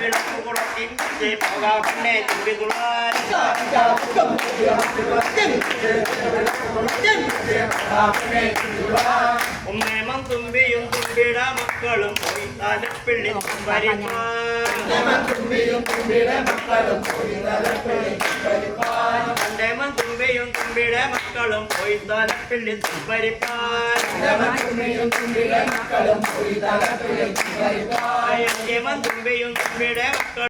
വെച്ച് നില വിളക്ക് കൂടത്തിയും വെച്ച് പോകാ പെണ്ണെ തുമ്പിതുള്ള ഉമ്മേമം തുമ്പിയും തുമ്പിട മക്കളും പോയി. തലപ്പിള്ളി അണ്ടേമം തുമ്പിയും തുമ്പിട മക്കളും പോയി. തലപ്പിള്ളി തുമ്പരിപ്പാൻ. അയ്യമ്മൻ തുമ്പിയും തുമ്പിട മക്കളും